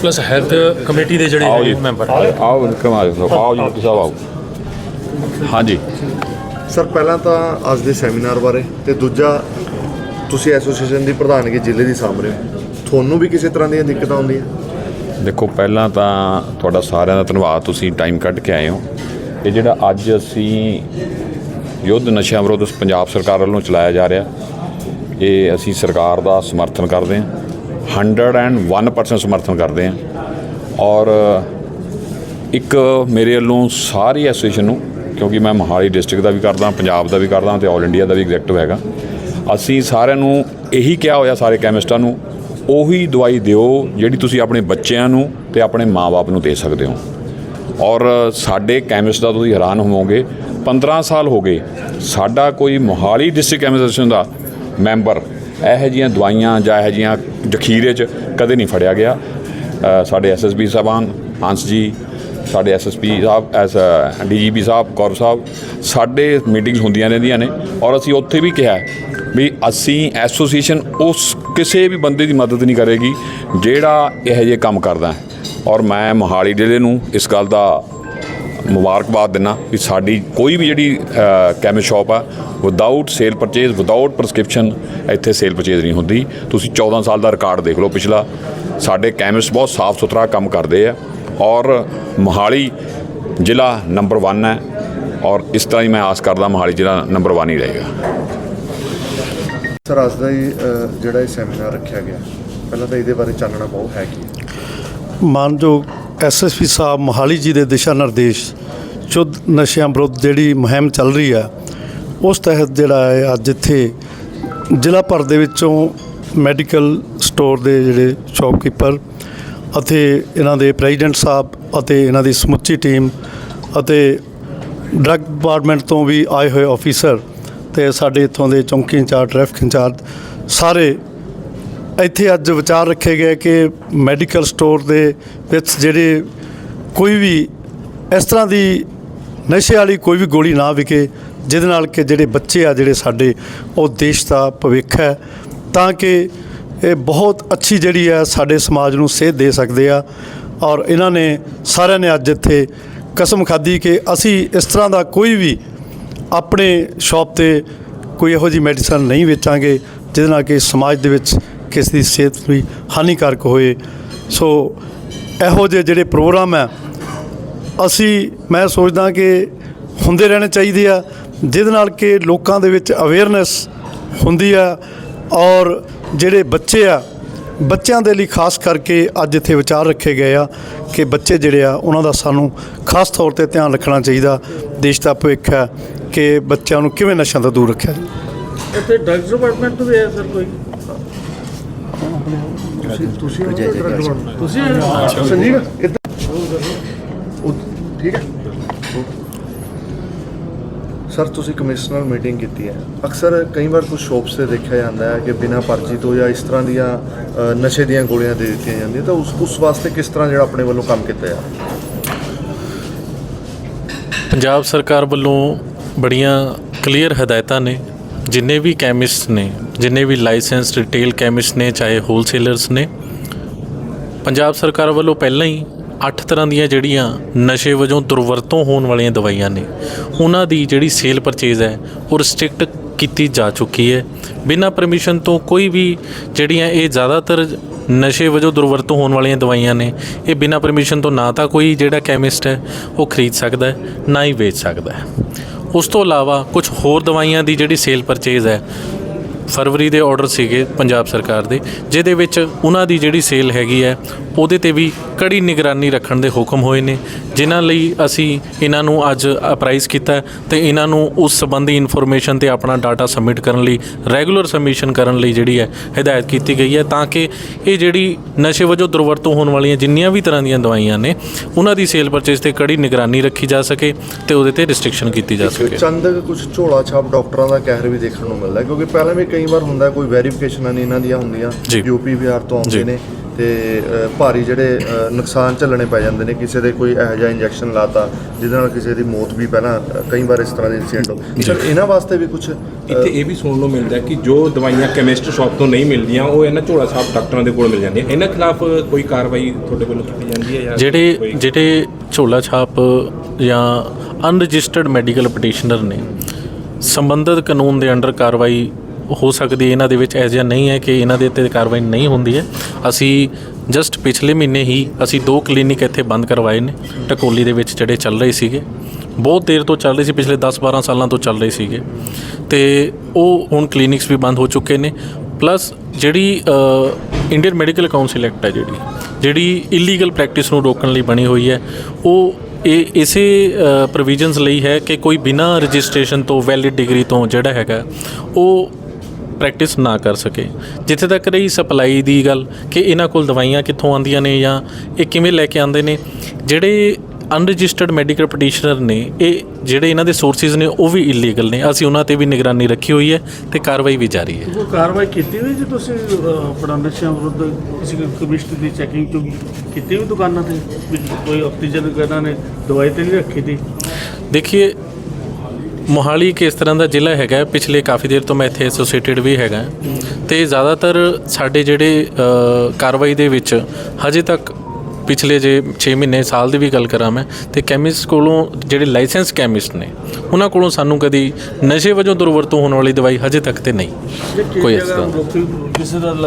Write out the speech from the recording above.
Plus health committee ਦੇ ਜਿਹੜੇ ਆਓ ਜੀ। ਹੈਗੇ ਮੈਂਬਰ ਆਓ ਜੀ ਸਾਹਿਬ ਆਓ। ਹਾਂਜੀ। ਸਰ ਪਹਿਲਾਂ ਤਾਂ ਅੱਜ ਦੇ ਸੈਮੀਨਾਰ ਬਾਰੇ ਤੇ ਦੂਜਾ ਤੁਸੀਂ ਐਸੋਸੀਏਸ਼ਨ ਦੀ ਪ੍ਰਧਾਨਗੀ ਜ਼ਿਲ੍ਹੇ ਦੀ ਸਾਂਭ ਰਹੇ ਹੋ। ਤੁਹਾਨੂੰ ਵੀ ਕਿਸੇ ਤਰ੍ਹਾਂ ਦੀਆਂ ਦਿੱਕਤਾਂ ਆਉਂਦੀਆਂ? ਦੇਖੋ ਪਹਿਲਾਂ ਤਾਂ ਤੁਹਾਡਾ ਸਾਰਿਆਂ ਦਾ ਧੰਨਵਾਦ ਤੁਸੀਂ ਟਾਈਮ ਕੱਢ ਕੇ ਆਏ ਹੋ। ਇਹ ਜਿਹੜਾ ਅੱਜ ਅਸੀਂ ਯੁੱਧ ਨਸ਼ਿਆਂ ਵਿਰੁੱਧ ਪੰਜਾਬ ਸਰਕਾਰ ਵੱਲੋਂ ਚਲਾਇਆ ਜਾ ਰਿਹਾ ਇਹ ਅਸੀਂ ਸਰਕਾਰ ਦਾ ਸਮਰਥਨ ਕਰਦੇ ਹਾਂ। 101% ਸਮਰਥਨ ਕਰਦੇ ਹਾਂ। ਔਰ, ਇੱਕ ਮੇਰੇ ਵੱਲੋਂ ਸਾਰੀ ਐਸੋਸੀਏਸ਼ਨ ਨੂੰ, ਕਿਉਂਕਿ ਮੈਂ ਮੋਹਾਲੀ ਡਿਸਟ੍ਰਿਕਟ ਦਾ ਵੀ ਕਰਦਾ, ਪੰਜਾਬ ਦਾ ਵੀ ਕਰਦਾ ਤੇ ਆਲ ਇੰਡੀਆ ਦਾ ਵੀ ਐਗਜ਼ੈਕਟਿਵ ਹੈਗਾ। ਅਸੀਂ ਸਾਰਿਆਂ ਨੂੰ ਇਹੀ ਕਿਹਾ ਹੋਇਆ, ਸਾਰੇ ਕੈਮਿਸਟਾਂ ਨੂੰ, ਉਹੀ ਦਵਾਈ ਦਿਓ ਜਿਹੜੀ ਤੁਸੀਂ ਆਪਣੇ ਬੱਚਿਆਂ ਨੂੰ ਤੇ ਆਪਣੇ ਮਾਪੇ ਨੂੰ ਦੇ ਸਕਦੇ ਹੋ। ਔਰ ਸਾਡੇ ਕੈਮਿਸਟ ਦਾ ਤੁਸੀਂ ਹੈਰਾਨ ਹੋਵੋਗੇ 15 ਸਾਲ ਹੋ ਗਏ, ਸਾਡਾ ਕੋਈ ਮੋਹਾਲੀ ਡਿਸਟ੍ਰਿਕਟ ਕੈਮਿਸਟ ਐਸੋਸੀਏਸ਼ਨ ਦਾ ਮੈਂਬਰ ਇਹੋ ਜਿਹੀਆਂ ਦਵਾਈਆਂ ਜਾਂ ਇਹੋ ਜਿਹੀਆਂ ਜ਼ਖੀਰੇ 'ਚ ਕਦੇ ਨਹੀਂ ਫੜਿਆ ਗਿਆ। ਅ, ਸਾਡੇ ਐਸਐਸਪੀ ਸਾਹਿਬਾਨ ਹੰਸ ਜੀ ਸਾਡੇ ਐਸਐਸਪੀ ਸਾਹਿਬ ਐਸ ਡੀਜੀਪੀ ਸਾਹਿਬ ਕੌਰ ਸਾਹਿਬ ਸਾਡੇ ਮੀਟਿੰਗਸ ਹੁੰਦੀਆਂ ਰਹਿੰਦੀਆਂ ਨੇ ਔਰ ਅਸੀਂ ਉੱਥੇ ਵੀ ਕਿਹਾ ਵੀ ਅਸੀਂ ਐਸੋਸੀਏਸ਼ਨ ਉਸ ਕਿਸੇ ਵੀ ਬੰਦੇ ਦੀ ਮਦਦ ਨਹੀਂ ਕਰੇਗੀ ਜਿਹੜਾ ਇਹੋ ਜਿਹੇ ਕੰਮ ਕਰਦਾ ਹੈ। ਔਰ ਮੈਂ ਮੋਹਾਲੀ ਜ਼ਿਲ੍ਹੇ ਨੂੰ ਇਸ ਗੱਲ ਦਾ ਮੁਬਾਰਕਬਾਦ ਦਿੰਦਾ ਵੀ ਸਾਡੀ ਕੋਈ ਵੀ ਜਿਹੜੀ ਕੈਮਿਸਟ ਸ਼ਾਪ ਆ without sale purchase without prescription ਇੱਥੇ ਸੇਲ ਪਰਚੇਜ਼ ਨਹੀਂ ਹੁੰਦੀ। ਤੁਸੀਂ 14 ਸਾਲ ਦਾ ਰਿਕਾਰਡ ਦੇਖ ਲਓ ਪਿਛਲਾ। ਸਾਡੇ ਕੈਮਿਸਟ ਬਹੁਤ ਸਾਫ਼ ਸੁਥਰਾ ਕੰਮ ਕਰਦੇ ਆ। ਔਰ ਮੋਹਾਲੀ ਜ਼ਿਲ੍ਹਾ ਨੰਬਰ 1 ਹੈ। ਔਰ ਇਸ ਤਰ੍ਹਾਂ ਹੀ ਮੈਂ ਆਸ ਕਰਦਾ ਮੋਹਾਲੀ ਜ਼ਿਲ੍ਹਾ ਨੰਬਰ 1 ਹੀ ਰਹੇਗਾ। ਸਰ ਅੱਜ ਦਾ ਹੀ ਜਿਹੜਾ ਇਹ ਸੈਮੀਨਾਰ ਰੱਖਿਆ ਗਿਆ ਪਹਿਲਾਂ ਤਾਂ ਇਹਦੇ ਬਾਰੇ ਚਾਨਣਾ ਬਹੁਤ ਹੈ ਕੀ? ਮਾਨਯੋਗ ਐਸਐਸਪੀ ਸਾਹਿਬ ਮੋਹਾਲੀ ਜੀ ਦੇ ਦਿਸ਼ਾ ਨਿਰਦੇਸ਼ ਸ਼ੁੱਧ ਨਸ਼ਿਆਂ ਵਿਰੁੱਧ ਜਿਹੜੀ ਮੁਹਿੰਮ ਚੱਲ ਰਹੀ ਹੈ, ਉਸ ਤਹਿਤ ਜਿਹੜਾ ਹੈ ਅੱਜ ਇੱਥੇ ਜ਼ਿਲ੍ਹਾ ਭਰ ਦੇ ਵਿੱਚੋਂ ਮੈਡੀਕਲ ਸਟੋਰ ਦੇ ਜਿਹੜੇ ਸ਼ਾਪਕੀਪਰ ਅਤੇ ਇਹਨਾਂ ਦੇ ਪ੍ਰੈਜ਼ੀਡੈਂਟ ਸਾਹਿਬ ਅਤੇ ਇਹਨਾਂ ਦੀ ਸਮੁੱਚੀ ਟੀਮ ਅਤੇ ਡਰੱਗ ਡਿਪਾਰਟਮੈਂਟ ਤੋਂ ਵੀ ਆਏ ਹੋਏ ਆਫੀਸਰ ਤੇ ਸਾਡੇ ਇੱਥੋਂ ਦੇ ਚੌਂਕੀ ਇੰਚਾਰਜ ਟ੍ਰੈਫਿਕ ਇੰਚਾਰਜ ਸਾਰੇ ਇੱਥੇ ਅੱਜ ਵਿਚਾਰ ਰੱਖੇ ਗਏ ਕਿ ਮੈਡੀਕਲ ਸਟੋਰ ਦੇ ਵਿੱਚ ਜਿਹੜੇ ਕੋਈ ਵੀ ਇਸ ਤਰ੍ਹਾਂ ਦੀ ਨਸ਼ੇ ਵਾਲੀ ਕੋਈ ਵੀ ਗੋਲੀ ਨਾ ਵਿਕੇ, ਜਿਹਦੇ ਨਾਲ ਕਿ ਜਿਹੜੇ ਬੱਚੇ ਆ ਜਿਹੜੇ ਸਾਡੇ, ਉਹ ਦੇਸ਼ ਦਾ ਭਵਿੱਖ ਹੈ। ਤਾਂ ਕਿ ਇਹ ਬਹੁਤ ਅੱਛੀ ਜਿਹੜੀ ਹੈ ਸਾਡੇ ਸਮਾਜ ਨੂੰ ਸੇਧ ਦੇ ਸਕਦੇ ਆ। ਔਰ ਇਹਨਾਂ ਨੇ ਸਾਰਿਆਂ ਨੇ ਅੱਜ ਇੱਥੇ ਕਸਮ ਖਾਧੀ ਕਿ ਅਸੀਂ ਇਸ ਤਰ੍ਹਾਂ ਦਾ ਕੋਈ ਵੀ ਆਪਣੇ ਸ਼ਾਪ ਤੇ ਕੋਈ ਇਹੋ ਜਿਹੀ ਮੈਡੀਸਨ ਨਹੀਂ ਵੇਚਾਂਗੇ, ਜਿਹਦੇ ਨਾਲ ਕਿ ਸਮਾਜ ਦੇ ਵਿੱਚ ਕਿਸੇ ਦੀ ਸਿਹਤ ਵੀ ਹਾਨੀਕਾਰਕ ਹੋਏ। ਸੋ ਇਹੋ ਜਿਹੇ ਜਿਹੜੇ ਪ੍ਰੋਗਰਾਮ ਹੈ, ਅਸੀਂ, ਮੈਂ ਸੋਚਦਾ ਕਿ ਹੁੰਦੇ ਰਹਿਣੇ ਚਾਹੀਦੇ ਆ, ਜਿਹਦੇ ਨਾਲ ਕਿ ਲੋਕਾਂ ਦੇ ਵਿੱਚ ਅਵੇਅਰਨੈਸ ਹੁੰਦੀ ਆ ਔਰ ਜਿਹੜੇ ਬੱਚੇ ਆ, ਬੱਚਿਆਂ ਦੇ ਲਈ ਖਾਸ ਕਰਕੇ ਅੱਜ ਇੱਥੇ ਵਿਚਾਰ ਰੱਖੇ ਗਏ ਆ ਕਿ ਬੱਚੇ ਜਿਹੜੇ ਆ, ਉਹਨਾਂ ਦਾ ਸਾਨੂੰ ਖਾਸ ਤੌਰ ਤੇ ਧਿਆਨ ਰੱਖਣਾ ਚਾਹੀਦਾ। ਦੇਸ਼ ਦਾ ਭਵਿੱਖ ਹੈ ਕਿ ਬੱਚਿਆਂ ਨੂੰ ਕਿਵੇਂ ਨਸ਼ਿਆਂ ਤੋਂ ਦੂਰ ਰੱਖਿਆ ਜਾਵੇ। ਇੱਥੇ ਡਰੱਗਸ ਡਿਪਾਰਟਮੈਂਟ ਵੀ ਹੈ ਸਰ ਕੋਈ? ਤੁਸੀਂ ਤੁਸੀਂ ਸੰਜੀਵ ਇੱਧਰ। ਉਹ ਠੀਕ ਹੈ? ਸਰ ਤੁਸੀਂ ਕਮਿਸ਼ਨਰ ਮੀਟਿੰਗ ਕੀਤੀ ਹੈ। ਅਕਸਰ ਕਈ ਵਾਰ ਕੁਝ ਸ਼ੋਪਸ ਤੇ ਦੇਖਿਆ ਜਾਂਦਾ ਹੈ ਕਿ ਬਿਨਾਂ ਪਰਚੀ ਤੋਂ ਜਾਂ ਇਸ ਤਰ੍ਹਾਂ ਦੀਆਂ ਅ, ਨਸ਼ੇ ਦੀਆਂ ਗੋਲੀਆਂ ਦੇ ਦਿੱਤੀਆਂ ਜਾਂਦੀਆਂ ਤਾਂ ਉਸ ਉਸ ਵਾਸਤੇ ਕਿਸ ਤਰ੍ਹਾਂ ਜਿਹੜਾ ਆਪਣੇ ਵੱਲੋਂ ਕੰਮ ਕੀਤਾ ਜਾ ਪੰਜਾਬ ਸਰਕਾਰ ਵੱਲੋਂ ਬੜੀਆਂ ਕਲੀਅਰ ਹਦਾਇਤਾਂ ਨੇ। ਜਿੰਨੇ ਵੀ ਕੈਮਿਸਟ ਨੇ, ਜਿੰਨੇ ਵੀ ਲਾਇਸੈਂਸ ਰਿਟੇਲ ਕੈਮਿਸਟ ਨੇ, ਚਾਹੇ ਹੋਲਸੇਲਰਸ ਨੇ, ਪੰਜਾਬ ਸਰਕਾਰ ਵੱਲੋਂ ਪਹਿਲਾਂ ਹੀ 8 ਤਰ੍ਹਾਂ ਦੀਆਂ ਜਿਹੜੀਆਂ ਨਸ਼ੇ ਵਜੋਂ ਦੁਰਵਰਤੋਂ ਹੋਣ ਵਾਲੀਆਂ ਦਵਾਈਆਂ ਨੇ, ਉਹਨਾਂ ਦੀ ਜਿਹੜੀ ਸੇਲ ਪਰਚੇਜ਼ ਹੈ, ਉਹ ਰਿਸਟ੍ਰਿਕਟ ਕੀਤੀ ਜਾ ਚੁੱਕੀ ਹੈ। ਬਿਨਾਂ ਪਰਮਿਸ਼ਨ ਤੋਂ ਕੋਈ ਵੀ ਜਿਹੜੀਆਂ ਇਹ ਜ਼ਿਆਦਾਤਰ ਨਸ਼ੇ ਵਜੋਂ ਦੁਰਵਰਤੋਂ ਹੋਣ ਵਾਲੀਆਂ ਦਵਾਈਆਂ ਨੇ, ਇਹ ਬਿਨਾਂ ਪਰਮਿਸ਼ਨ ਤੋਂ ਨਾ ਤਾਂ ਕੋਈ ਜਿਹੜਾ ਕੈਮਿਸਟ ਹੈ, ਉਹ ਖਰੀਦ ਸਕਦਾ ਹੈ, ਨਾ ਹੀ ਵੇਚ ਸਕਦਾ ਹੈ। ਉਸ ਤੋਂ ਇਲਾਵਾ ਕੁਝ ਹੋਰ ਦਵਾਈਆਂ ਦੀ ਜਿਹੜੀ ਸੇਲ ਪਰਚੇਜ਼ ਹੈ ਫਰਵਰੀ ਦੇ ਆਰਡਰ ਸੀਗੇ ਪੰਜਾਬ ਸਰਕਾਰ ਦੇ, ਜਿਹਦੇ ਵਿੱਚ ਉਹਨਾਂ ਦੀ ਜਿਹੜੀ ਸੇਲ ਹੈਗੀ ਹੈ, ਉਹਦੇ ਤੇ ਵੀ ਕੜੀ ਨਿਗਰਾਨੀ ਰੱਖਣ ਦੇ ਹੁਕਮ ਹੋਏ ਨੇ, ਜਿਨ੍ਹਾਂ ਲਈ ਅਸੀਂ ਇਹਨਾਂ ਨੂੰ ਅੱਜ ਅਪਰਾਈਜ਼ ਕੀਤਾ ਹੈ ਤੇ ਇਹਨਾਂ ਨੂੰ ਉਸ ਸੰਬੰਧੀ ਇਨਫੋਰਮੇਸ਼ਨ ਤੇ ਆਪਣਾ ਡਾਟਾ ਸਬਮਿਟ ਕਰਨ ਲਈ ਰੈਗੂਲਰ ਸਬਮਿਸ਼ਨ ਕਰਨ ਲਈ ਜਿਹੜੀ ਹੈ, ਹਦਾਇਤ ਕੀਤੀ ਗਈ ਹੈ, ਤਾਂ ਕਿ ਇਹ ਜਿਹੜੀ ਨਸ਼ੇ ਵਜੋਂ ਦੁਰਵਰਤੋਂ ਹੋਣ ਵਾਲੀਆਂ ਜਿੰਨੀਆਂ ਵੀ ਤਰ੍ਹਾਂ ਦੀਆਂ ਦਵਾਈਆਂ ਨੇ, ਉਹਨਾਂ ਦੀ ਸੇਲ ਪਰਚੇਸ ਤੇ ਕੜੀ ਨਿਗਰਾਨੀ ਰੱਖੀ ਜਾ ਸਕੇ ਤੇ ਉਹਦੇ ਤੇ ਰਿਸਟ੍ਰਿਕਸ਼ਨ ਕੀਤੀ ਜਾ ਸਕੇ। ਚੰਦ ਕੁਝ ਝੋਲਾ ਛਾਪ ਡਾਕਟਰਾਂ ਦਾ ਕਹਿਰ ਵੀ ਦੇਖਣ ਨੂੰ ਮਿਲਦਾ ਕਿਉਂਕਿ ਪਹਿਲਾਂ ਵੀ ਕਈ ਵਾਰ ਹੁੰਦਾ ਕੋਈ ਵੈਰੀਫਿਕੇਸ਼ਨਾਂ ਨਹੀਂ ਇਹਨਾਂ ਦੀਆਂ ਹੁੰਦੀਆਂ ਜੀ। ਯੂਪੀ ਬਿਹਾਰ ਤੋਂ ਆਉਂਦੇ ਜੀ। ਨੇ ਤੇ ਅ, ਭਾਰੀ ਜਿਹੜੇ ਅ, ਨੁਕਸਾਨ ਝੱਲਣੇ ਪੈ ਜਾਂਦੇ ਨੇ ਕਿਸੇ ਦੇ ਕੋਈ ਇਹੋ ਜਿਹਾ ਇੰਜੈਕਸ਼ਨ ਲਾਤਾ ਜਿਹਦੇ ਨਾਲ ਕਿਸੇ ਦੀ ਮੌਤ ਵੀ ਪਹਿਲਾਂ ਅ, ਕਈ ਵਾਰ ਇਸ ਤਰ੍ਹਾਂ ਦੇ ਇਨਸੀਡੈਂਟ ਹੋ ਸਰ ਇਹਨਾਂ ਵਾਸਤੇ ਵੀ ਕੁਝ ਇੱਥੇ ਇਹ ਵੀ ਸੁਣਨ ਨੂੰ ਮਿਲਦਾ ਹੈ ਕਿ ਜੋ ਦਵਾਈਆਂ ਕੈਮਿਸਟ ਸ਼ਾਪ ਤੋਂ ਨਹੀਂ ਮਿਲਦੀਆਂ ਉਹ ਇਹਨਾਂ ਝੋਲਾ ਸਾਹਿਬ ਡਾਕਟਰਾਂ ਦੇ ਕੋਲ ਮਿਲ ਜਾਂਦੀਆਂ ਇਹਨਾਂ ਖਿਲਾਫ ਕੋਈ ਕਾਰਵਾਈ ਤੁਹਾਡੇ ਵੱਲੋਂ ਕੀਤੀ ਜਾਂਦੀ ਹੈ ਜਾਂ ਜਿਹੜੇ ਕੋਈ- ਜਿਹੜੇ ਝੋਲਾ ਛਾਪ ਜਾਂ ਅਨਰਜਿਸਟਰਡ ਮੈਡੀਕਲ ਪਟੀਸ਼ਨਰ ਨੇ ਸੰਬੰਧਿਤ ਕਾਨੂੰਨ ਦੇ ਅੰਡਰ ਕਾਰਵਾਈ ਹੋ ਸਕਦੀ ਹੈ, ਇਹਨਾਂ ਦੇ ਵਿੱਚ ਐਜਿਆ ਨਹੀਂ ਹੈ ਕਿ ਇਹਨਾਂ ਦੇ ਉੱਤੇ ਕਾਰਵਾਈ ਨਹੀਂ ਹੁੰਦੀ ਹੈ। ਅਸੀਂ ਜਸਟ ਪਿਛਲੇ ਮਹੀਨੇ ਹੀ ਅਸੀਂ ਦੋ ਕਲੀਨਿਕ ਇੱਥੇ ਬੰਦ ਕਰਵਾਏ ਨੇ, ਟਕੋਲੀ ਦੇ ਵਿੱਚ ਜਿਹੜੇ ਚੱਲ ਰਹੇ ਸੀਗੇ। ਬਹੁਤ ਦੇਰ ਤੋਂ ਚੱਲ ਰਹੇ ਸੀ, ਪਿਛਲੇ 10-12 ਸਾਲਾਂ ਤੋਂ ਚੱਲ ਰਹੇ ਸੀਗੇ। ਤੇ ਉਹ ਹੁਣ ਕਲੀਨਿਕਸ ਵੀ ਬੰਦ ਹੋ ਚੁੱਕੇ ਨੇ। ਪਲੱਸ ਜਿਹੜੀ ਇੰਡੀਅਨ ਮੈਡੀਕਲ ਕਾਉਂਸਲ ਐਕਟ ਹੈ ਜਿਹੜੀ ਜਿਹੜੀ ਇਲੀਗਲ ਪ੍ਰੈਕਟਿਸ ਨੂੰ ਰੋਕਣ ਲਈ ਬਣੀ ਹੋਈ ਹੈ, ਉਹ ਇਹ ਇਸੇ ਪ੍ਰੋਵੀਜ਼ਨਸ ਲਈ ਹੈ ਕਿ ਕੋਈ ਬਿਨਾ ਰਜਿਸਟ੍ਰੇਸ਼ਨ ਤੋਂ ਵੈਲਿਡ ਡਿਗਰੀ ਤੋਂ ਜਿਹੜਾ ਹੈਗਾ, ਉਹ ਪ੍ਰੈਕਟਿਸ ਨਾ ਕਰ ਸਕੇ। ਜਿੱਥੇ ਤੱਕ ਰਹੀ ਸਪਲਾਈ ਦੀ ਗੱਲ ਕਿ ਇਹਨਾਂ ਕੋਲ ਦਵਾਈਆਂ ਕਿੱਥੋਂ ਆਉਂਦੀਆਂ ਨੇ ਜਾਂ ਇਹ ਕਿਵੇਂ ਲੈ ਕੇ ਆਉਂਦੇ ਨੇ ਜਿਹੜੇ ਅਨਰਜਿਸਟਰਡ ਮੈਡੀਕਲ ਪਟੀਸ਼ਨਰ ਨੇ ਇਹ ਜਿਹੜੇ ਇਹਨਾਂ ਦੇ ਸੋਰਸਿਸ ਨੇ ਉਹ ਵੀ ਇਲੀਗਲ ਨੇ। ਅਸੀਂ ਉਹਨਾਂ ਤੇ ਵੀ ਨਿਗਰਾਨੀ ਰੱਖੀ ਹੋਈ ਹੈ ਤੇ ਕਾਰਵਾਈ ਵੀ ਜਾਰੀ ਹੈ। ਕੋਈ ਕਾਰਵਾਈ ਕੀਤੀ ਹੋਈ ਜੀ ਤੁਸੀਂ ਆਪਣਾ ਨਸ਼ਿਆਂ ਵਿਰੁੱਧ? ਕਿਸੇ ਕਮਿਸ਼ਨ ਦੀ ਚੈਕਿੰਗ ਤੋਂ ਕੀਤੀ ਵੀ ਦੁਕਾਨਾਂ ਤੇ? ਕੋਈ ਆਕਸੀਜਨ ਇਹਨਾਂ ਨੇ ਦਵਾਈ ਤੇ ਨਹੀਂ ਰੱਖੀ ਤੀ ਦੇਖੀਏ ਮੋਹਾਲੀ ਕਿਸ ਤਰ੍ਹਾਂ ਦਾ ਜ਼ਿਲ੍ਹਾ ਹੈਗਾ ਪਿਛਲੇ ਕਾਫੀ ਦੇਰ ਤੋਂ ਮੈਂ ਇੱਥੇ ਐਸੋਸੀਏਟਿਡ ਵੀ ਹੈਗਾ ਤੇ ਜ਼ਿਆਦਾਤਰ ਸਾਡੇ ਜਿਹੜੇ ਕਾਰਵਾਈ ਦੇ ਵਿੱਚ ਹਜੇ ਤੱਕ ਪਿਛਲੇ ਜੇ 6 ਮਹੀਨੇ ਸਾਲ ਦੀ ਵੀ ਗੱਲ ਕਰਾਂ ਮੈਂ ਤੇ ਕੈਮਿਸਟ ਕੋਲੋਂ ਜਿਹੜੇ ਲਾਇਸੈਂਸ ਕੈਮਿਸਟ ਨੇ ਉਹਨਾਂ ਕੋਲੋਂ ਸਾਨੂੰ ਕਦੀ ਨਸ਼ੇ ਵਜੋਂ ਦੁਰਵਰਤੋਂ ਹੋਣ ਵਾਲੀ ਦਵਾਈ ਹਜੇ ਤੱਕ ਤੇ ਨਹੀਂ। ਕੋਈ ਇਸ ਤਰ੍ਹਾਂ